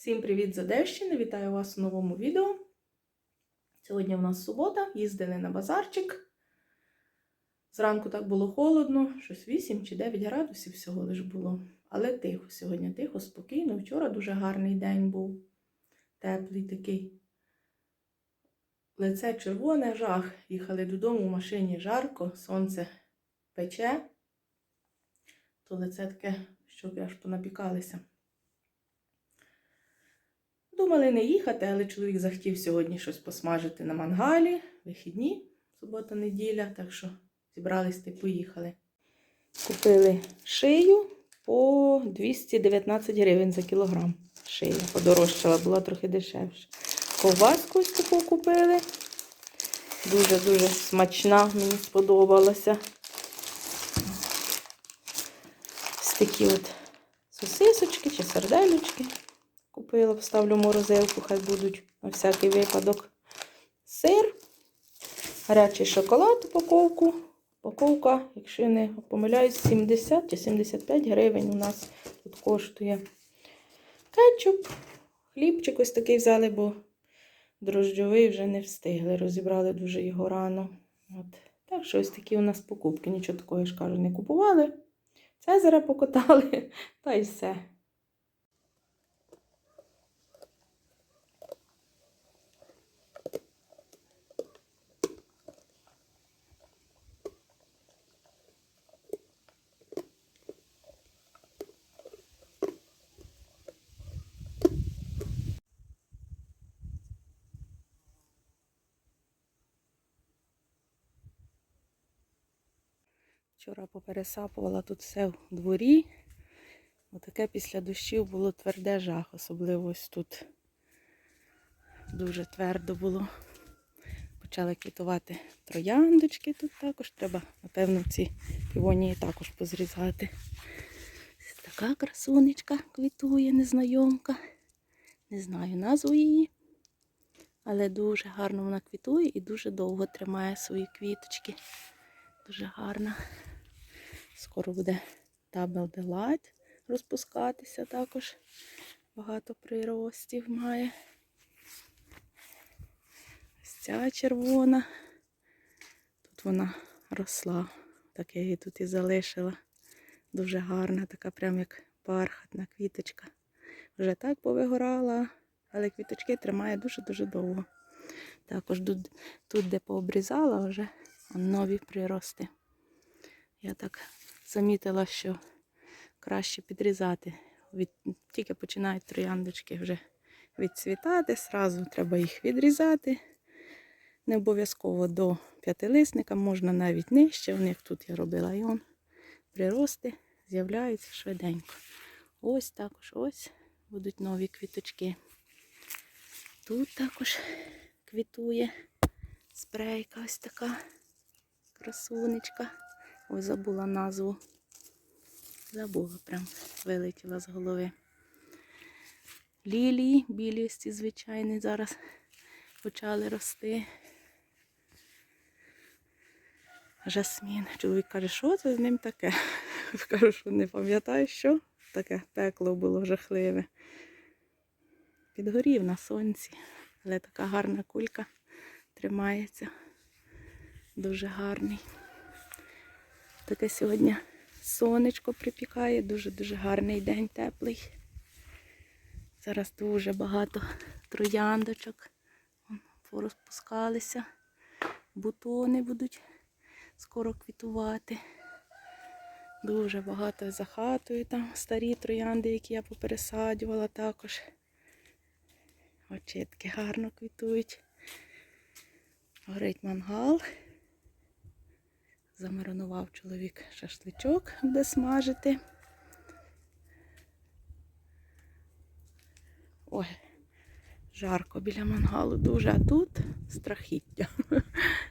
Всім привіт з Одещини! Вітаю вас у новому відео. Сьогодні в нас субота, їздили на базарчик. Зранку так було холодно, щось 8 чи 9 градусів всього лиш було. Але тихо сьогодні, тихо, спокійно. Вчора дуже гарний день був. Теплий такий. Лице червоне, жах. Їхали додому в машині жарко, сонце пече. То лице таке, щоб аж понапікалися. Думали не їхати, але чоловік захотів сьогодні щось посмажити на мангалі. Вихідні, субота-неділя, так що зібрались та поїхали. Купили шию по 219 гривень за кілограм. Шия подорожчала, була трохи дешевше. Ковбаску ось таку купили. Дуже-дуже смачна, мені сподобалася. Ось такі от сосисочки чи сарделючки. Купила, поставлю морозилку, хай будуть на всякий випадок. Сир, гарячий шоколад, упаковку. Упаковка, якщо не помиляюсь, 70 чи 75 гривень у нас тут коштує. Кетчуп, хлібчик ось такий взяли, бо дрожджовий вже не встигли. Розібрали дуже його рано. От. Так що ось такі у нас покупки. Нічого такого, я ж кажу, не купували. Цезаря покотали, та й все. Вчора попересапувала тут все в дворі. Отаке після дощів було тверде жах, особливо ось тут. Дуже твердо було. Почали квітувати трояндочки тут також. Треба, напевно, ці півонії також позрізати. Така красунечка квітує, незнайомка. Не знаю назву її. Але дуже гарно вона квітує і дуже довго тримає свої квіточки. Дуже гарна. Скоро буде Double Delight розпускатися також. Багато приростів має. Ось ця червона. Тут вона росла. Так я її тут і залишила. Дуже гарна, така прям як бархатна квіточка. Вже так повигорала, але квіточки тримає дуже-дуже довго. Також тут, тут де пообрізала, вже нові прирости. Я так замітила, що краще підрізати. Від... Тільки починають трояндочки вже відцвітати, зразу треба їх відрізати. Не обов'язково до п'ятилисника, можна навіть нижче. Вони як тут я робила і прирости, з'являються швиденько. Ось також ось будуть нові квіточки. Тут також квітує спрейка ось така красунечка. Ой, забула назву. Забула, прям вилетіла з голови. Лілії, білі ось звичайні, зараз почали рости. Жасмін. Чоловік каже, що це з ним таке? Кажу, що не пам'ятаю, що таке пекло було жахливе. Підгорів на сонці, але така гарна кулька тримається. Дуже гарний. Таке сьогодні сонечко припікає, дуже-дуже гарний день теплий. Зараз дуже багато трояндочок порозпускалися. Бутони будуть скоро квітувати. Дуже багато за хатою там старі троянди, які я попересаджувала також. Очітки гарно квітують. Горить мангал. Замаринував чоловік шашличок, буде смажити. Ой, жарко біля мангалу дуже, а тут страхіття.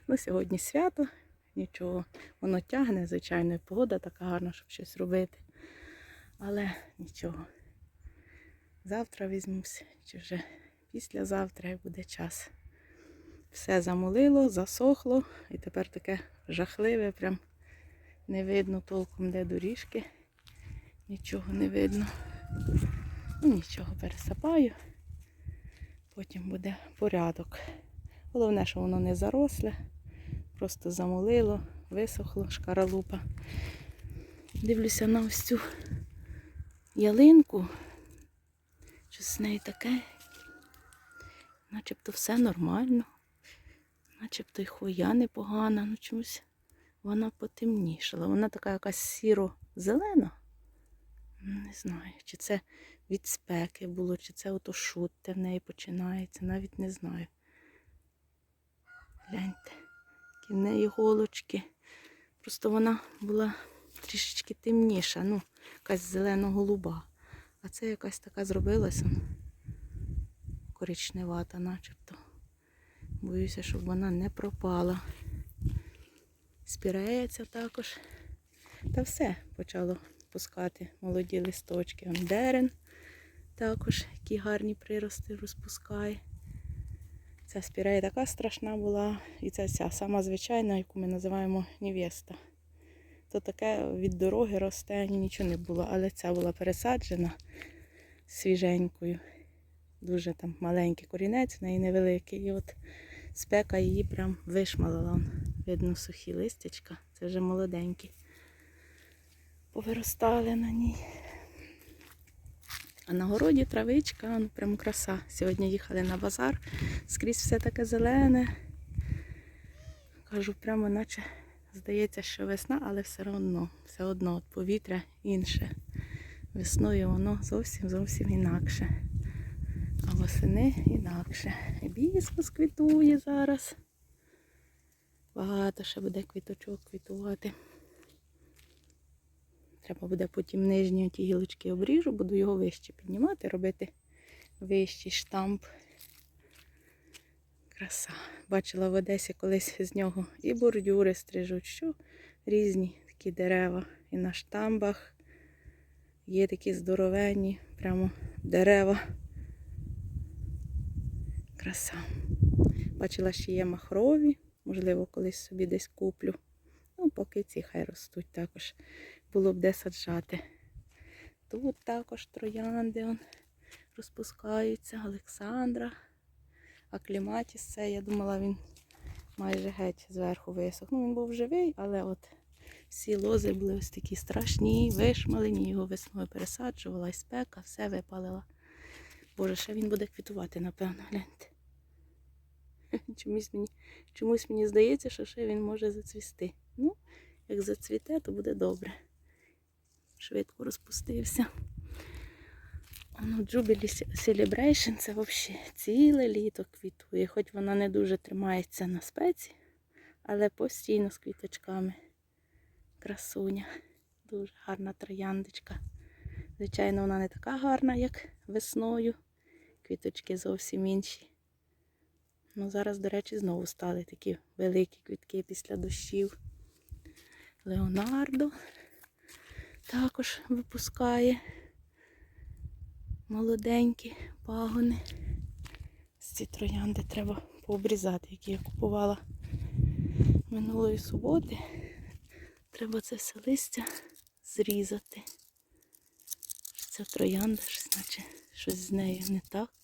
Ну, сьогодні свято, нічого, воно тягне, звичайно, і погода така гарна, щоб щось робити. Але нічого. Завтра візьмуся, чи вже післязавтра як буде час. Все замолило, засохло, і тепер таке жахливе, прям не видно толком, де доріжки. Нічого не видно. Ну, нічого, пересапаю. Потім буде порядок. Головне, що воно не заросле, просто замолило, висохло, шкаралупа. Дивлюся на ось цю ялинку. Щось з нею таке. Начебто все нормально. Начебто й хвоя непогана, ну чомусь вона потемнішала. Вона така якась сіро-зелена. Не знаю, чи це від спеки було, чи це ото шутте в неї починається, навіть не знаю. Гляньте, які в неї голочки. Просто вона була трішечки темніша, ну, якась зелено-голуба. А це якась така зробилася коричневата, начебто. Боюся, щоб вона не пропала. Спірається також. Та все почало пускати молоді листочки. Он також, які гарні прирости розпускає. Ця спірея така страшна була. І це ця сама звичайна, яку ми називаємо невеста. То таке від дороги росте, нічого не було. Але ця була пересаджена свіженькою. Дуже там маленький корінець, в неї невеликий. І от спека її прям вишмалила. Видно сухі листячка. Це вже молоденькі. Повиростали на ній. А на городі травичка, ну прям краса. Сьогодні їхали на базар, скрізь все таке зелене. Кажу, прямо наче здається, що весна, але все одно, все одно от повітря інше. Весною воно зовсім зовсім інакше. Восени інакше. Біскус квітує зараз. Багато ще буде квіточок квітувати. Треба буде потім нижні ті гілочки обріжу, буду його вище піднімати, робити вищий штамп. Краса. Бачила в Одесі колись з нього і бордюри стрижуть, що різні такі дерева. І на штамбах є такі здоровенні, прямо дерева. Краса. Бачила, що є махрові, можливо, колись собі десь куплю. Ну, поки ці хай ростуть також. Було б де саджати. Тут також троянди он, розпускаються, Олександра. А кліматіс це, я думала, він майже геть зверху висох. Ну, він був живий, але от всі лози були ось такі страшні, вишмалені, його весною пересаджувала, і спека, все випалила. Боже, ще він буде квітувати, напевно, гляньте. Чомусь мені, чомусь мені здається, що ще він може зацвісти. Ну, як зацвіте, то буде добре. Швидко розпустився. Ну, Jubilee Celebration це взагалі ціле літо квітує. Хоч вона не дуже тримається на спеці, але постійно з квіточками. Красуня. Дуже гарна трояндочка. Звичайно, вона не така гарна, як весною. Квіточки зовсім інші. Ну, зараз, до речі, знову стали такі великі квітки після дощів. Леонардо також випускає молоденькі пагони. Ці троянди треба пообрізати, які я купувала минулої суботи. Треба це все листя зрізати. Ця троянда, щось, наче щось з нею не так,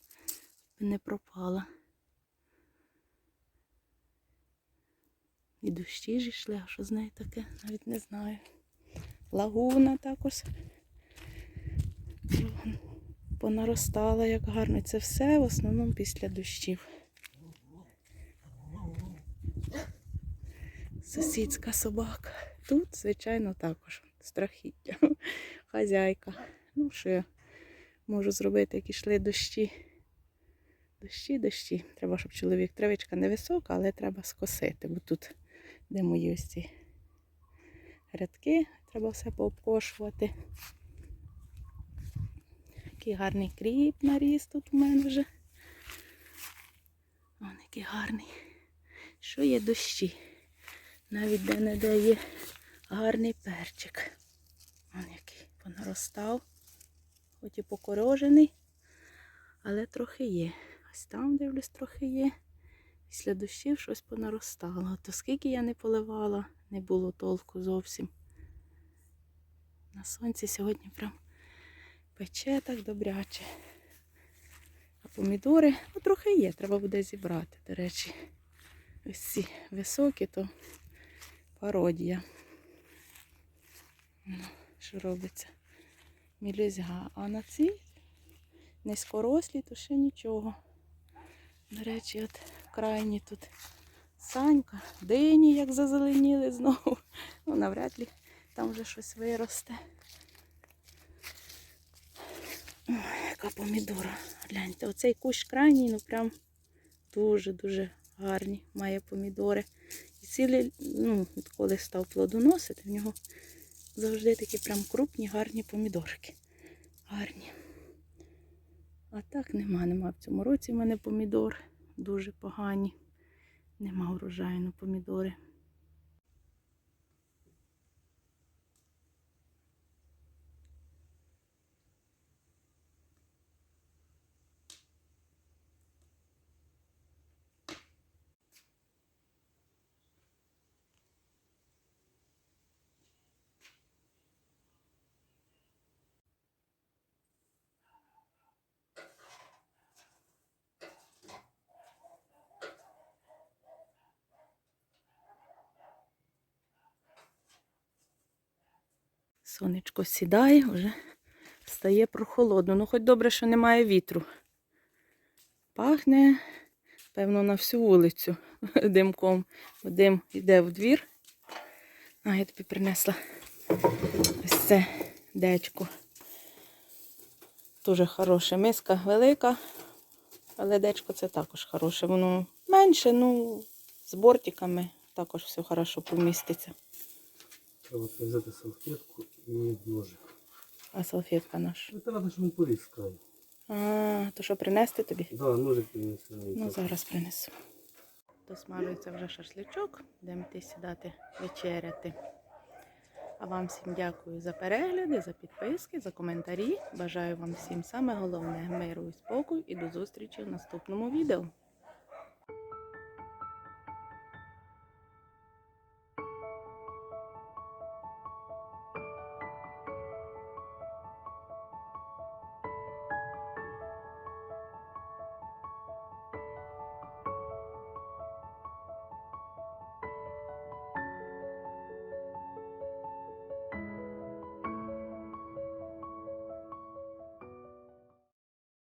не пропала. І дощі ж йшли, а що з нею таке, навіть не знаю. Лагуна також понаростала, як гарно. Це все в основному після дощів. Сусідська собака. Тут, звичайно, також страхіття. Хазяйка. Ну, що я можу зробити, як ішли дощі. Дощі, дощі. Треба, щоб чоловік травичка невисока, але треба скосити, бо тут, де мої ось ці рядки, треба все пообкошувати. Який гарний кріп наріс тут у мене вже. Вон який гарний. Що є дощі? Навіть де-не-де є гарний перчик. Вон який понаростав. Хоч і покорожений, але трохи є. Ось там, дивлюсь, трохи є. Після дощів щось понаростало. То скільки я не поливала, не було толку зовсім. На сонці сьогодні прям Пече так добряче. А помідори, ну трохи є, треба буде зібрати, до речі. Ось ці високі, то пародія. Ну, що робиться? Мілізга. А на ці низькорослі, то ще нічого. До речі, от крайні тут санька, дині, як зазеленіли знову. Ну, навряд ли там вже щось виросте. Ой, яка помідора. Гляньте, оцей кущ крайній, ну прям дуже-дуже гарні. Має помідори. І цілі, ну, коли став плодоносити, в нього завжди такі прям крупні, гарні помідорки. Гарні. А так нема, нема в цьому році в мене помідор. Дуже погані. Нема урожаю на помідори. Сонечко сідає, вже стає прохолодно. Ну, хоч добре, що немає вітру. Пахне, певно, на всю вулицю димком. Дим йде в двір. А, я тобі принесла ось це дечко. Дуже хороша миска, велика. Але дечко це також хороше. Воно менше, ну, з бортиками також все хорошо поміститься. Треба взяти салфетку і ножик. А салфетка наша. Ну, треба, щоб він поріз. А, то що принести тобі? Да, ножик принеси. Ну, зараз принесу. Досмажується вже шашличок, будемо йти сідати вечеряти. А вам всім дякую за перегляди, за підписки, за коментарі. Бажаю вам всім саме головне миру і спокою і до зустрічі в наступному відео.